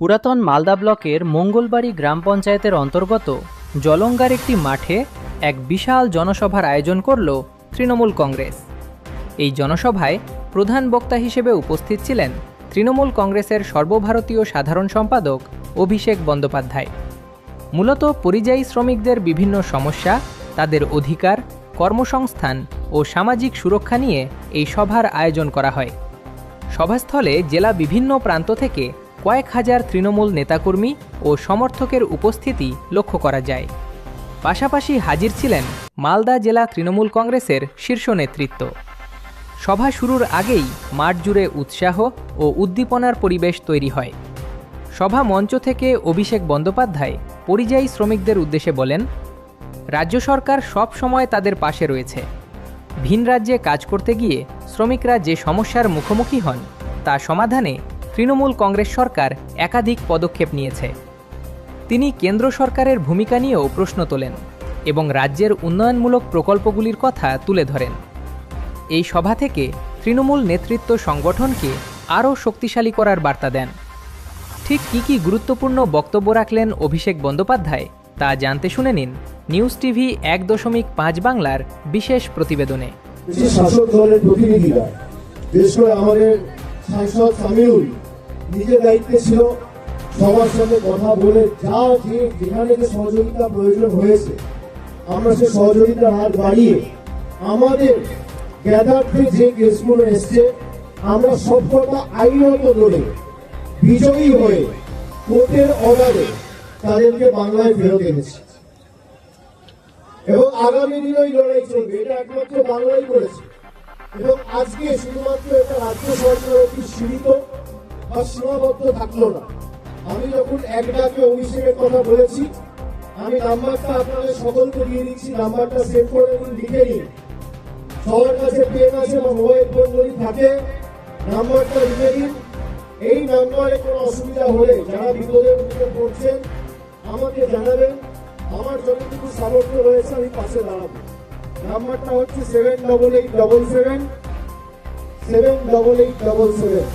পুরাতন মালদা ব্লকের মঙ্গলবাড়ি গ্রাম পঞ্চায়েতের অন্তর্গত জলঙ্গার একটি মাঠে এক বিশাল জনসভার আয়োজন করল তৃণমূল কংগ্রেস। এই জনসভায় প্রধান বক্তা হিসেবে উপস্থিত ছিলেন তৃণমূল কংগ্রেসের সর্বভারতীয় সাধারণ সম্পাদক অভিষেক বন্দ্যোপাধ্যায়। মূলত পরিযায়ী শ্রমিকদের বিভিন্ন সমস্যা, তাদের অধিকার, কর্মসংস্থান ও সামাজিক সুরক্ষা নিয়ে এই সভার আয়োজন করা হয়। সভাস্থলে জেলা বিভিন্ন প্রান্ত থেকে কয়েক হাজার তৃণমূল নেতাকর্মী ও সমর্থকের উপস্থিতি লক্ষ্য করা যায়। পাশাপাশি হাজির ছিলেন মালদা জেলা তৃণমূল কংগ্রেসের শীর্ষ নেতৃত্ব। সভা শুরুর আগেই মাঠ জুড়ে উৎসাহ ও উদ্দীপনার পরিবেশ তৈরি হয়। সভা মঞ্চ থেকে অভিষেক বন্দ্যোপাধ্যায় পরিযায়ী শ্রমিকদের উদ্দেশ্যে বলেন, রাজ্য সরকার সব সময় তাদের পাশে রয়েছে। ভিন রাজ্যে কাজ করতে গিয়ে শ্রমিকরা যে সমস্যার মুখোমুখি হন, তা সমাধানে তৃণমূল কংগ্রেস সরকার একাধিক পদক্ষেপ নিয়েছে। তিনি কেন্দ্র সরকারের ভূমিকা নিয়েও প্রশ্ন তোলেন এবং রাজ্যের উন্নয়নমূলক প্রকল্পগুলির কথা তুলে ধরেন। এই সভা থেকে তৃণমূল নেতৃত্ব সংগঠনকে আরও শক্তিশালী করার বার্তা দেন। ঠিক কী কী গুরুত্বপূর্ণ বক্তব্য রাখলেন অভিষেক বন্দ্যোপাধ্যায় তা জানতে শুনে নিন নিউজ টিভি এক দশমিক পাঁচ বাংলার বিশেষ প্রতিবেদনে। শাসক দলের প্রতিনিধিরা, বিশেষ করে আমাদের সাংসদ সামিউল নিজের দায়িত্বে ছিল, সবার সঙ্গে কথা বলে যা যে যেখানে যে সহযোগিতা প্রয়োজন হয়েছে, আমরা সে সহযোগিতার হাত বাড়িয়ে আমাদের গ্যাদার্থে যে কেসগুলো এসছে, আমরা সবকটা আইনত ধরে বিজয়ী হয়ে কোর্টের অর্ডারে তাদেরকে বাংলায় ফেরত এনেছি। এবং আগামী দিনে ওই লড়াই চলবে, এটা একমাত্র বাংলাই করেছে এবং আজকে শুধুমাত্র এটা রাজ্য সরকার অতি সীমিত বা সীমাবদ্ধ থাকল না। আমি যখন এক ডাকে অভিষেকের কথা বলেছি, আমি নাম্বারটা আপনাদের সকলকে দিয়ে দিচ্ছি, নাম্বারটা সেভ করে নিন লিখে নিন। সবার কাছে পেন আছে বা মোবাইল ফোন যদি থাকে, নাম্বারটা লিখে নিন। এই নাম্বারে কোনো অসুবিধা হলে যারা বিপদের মুখে পড়ছেন, আমাকে জানাবেন। আমার যতটুকু সামর্থ্য রয়েছে, আমি পাশে দাঁড়াবো। নাম্বারটা হচ্ছে seven double eight double seven seven double eight double seven